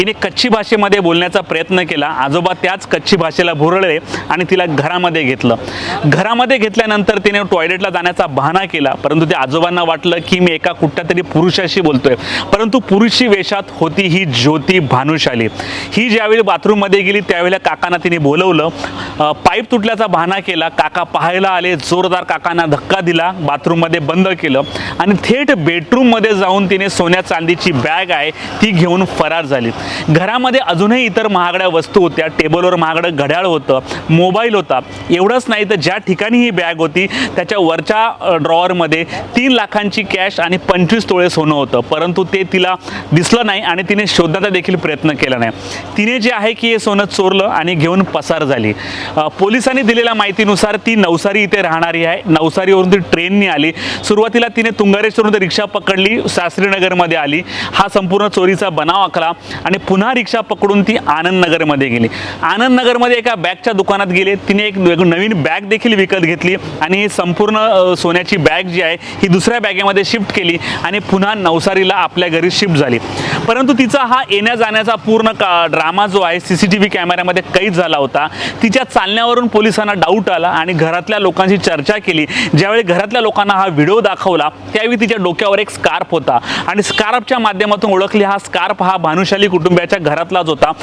हिने कच्ची भाषेमध्ये बोलण्याचा प्रयत्न केला. आजोबा त्याच कच्ची भाषेला भुरळले आणि तिला घरामध्ये घेतलं. घरामध्ये घेतल्यानंतर तिने टॉयलेटला जाण्याचा बहाणा केला. परंतु त्या आजोबांना वाटलं की मी एका कुठल्या तरी पुरुषाशी बोलतोय. परंतु पुरुषी वेशात होती ही ज्योती भानुशाली. ही ज्यावेळी बाथरूममध्ये गेली त्यावेळेला काकांना तिने बोलवलं. पाईप तुटल्याचा बहाणा केला. काका पाहायला आले. जोरदार काकांना धक्का दिला. बाथरूममध्ये बंद केलं. आणि थेट बेडरूममध्ये जाऊन तिने सोन्या चांदीची बॅग आहे ती घेऊन फरार झाली. घरामध्ये अजूनही इतर महागड्या वस्तू होत्या टेबलवर महागडं घड्याळ होतं मोबाईल होता. एवढंच नाही तर ज्या ठिकाणी ही बॅग होती त्याच्या वरच्या ड्रॉवरमध्ये तीन लाखांची कॅश आणि पंचवीस तोळे सोनं होतं. परंतु ते तिला दिसलं नाही आणि तिने शोधण्याचा देखील प्रयत्न केला नाही. तिने जे आहे की हे सोनं चोरलं आणि घेऊन पसार झाली. पोलिसांनी दिलेल्या माहितीनुसार ती नवसारी इथे राहणारी आहे. नवसारीवरून ती ट्रेननी आली. सुरुवातीला तिने तुंगारेश्वरून रिक्षा पकडली शास्त्रीनगरमध्ये आली. हा संपूर्ण चोरीचा बनाव आखला आणि पुन्हा रिक्षा पकडून ती आनंदनगरमध्ये गेली. आनंदनगरमध्ये एका बॅगच्या दुकानात गेले. तिने एक नवीन बॅग देखील विकत घेतली आणि ही संपूर्ण सोन्याची बॅग जी आहे ही दुसऱ्या बॅगेमध्ये शिफ्ट केली आणि पुन्हा नवसारीला आपल्या घरी शिफ्ट झाली. परंतु तिचा हा येण्या जाण्याचा पूर्ण का ड्रामा जो आहे सी सी टी व्ही कॅमेऱ्यामध्ये कैद झाला होता. तिच्या चालण्यावरून पोलिसांना डाऊट आला आणि घरातल्या लोकांशी चर्चा केली. ज्यावेळी घरातल्या लोकांना हा व्हिडिओ दाखवला त्यावेळी तिच्या डोक्यावर एक स्कार्फ होता. आणि स्कार्फच्या माध्यमातून ओळखली हा स्कार्फ हा भानुशाली कुटुंबियाच्या घरातलाच होता.